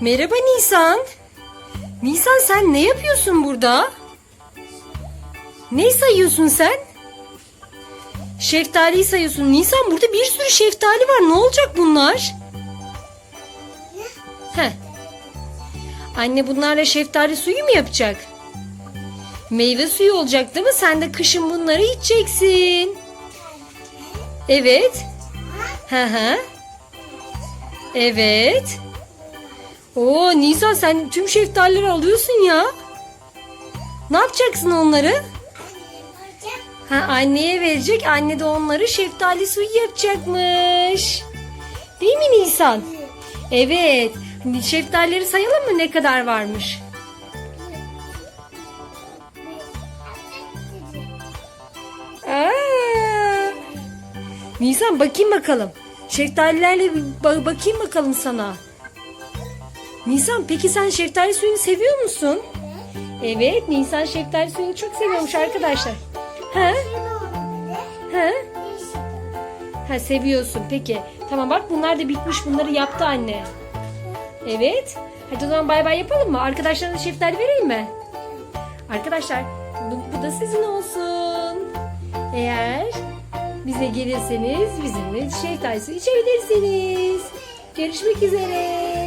Merhaba Nisan. Nisan sen ne yapıyorsun burada? Ne sayıyorsun sen? Şeftaliyi sayıyorsun. Nisan burada bir sürü şeftali var. Ne olacak bunlar? Heh. Anne bunlarla şeftali suyu mu yapacak? Meyve suyu olacak değil mi? Sen de kışın bunları içeceksin. Evet. Hı hı. Evet. Oo Nisan sen tüm şeftalileri alıyorsun ya. Ne yapacaksın onları? Ha anneye verecek. Anne de onları şeftali suyu yapacakmış. Değil mi Nisan? Evet. Şeftalileri sayalım mı ne kadar varmış? Aa! Nisan bakayım bakalım. Şeftalilerle bakayım bakalım sana. Nisan peki sen şeftali suyunu seviyor musun? Evet Nisan şeftali suyunu çok seviyormuş arkadaşlar. Ha? Ha? Ha seviyorsun peki. Tamam bak bunlar da bitmiş bunları yaptı anne. Evet. Hadi o zaman bay bay yapalım mı? Arkadaşlarına şeftali vereyim mi? Arkadaşlar bu, bu da sizin olsun. Eğer bize gelirseniz bizimle şeftali suyu içebilirsiniz. Görüşmek üzere. Evet.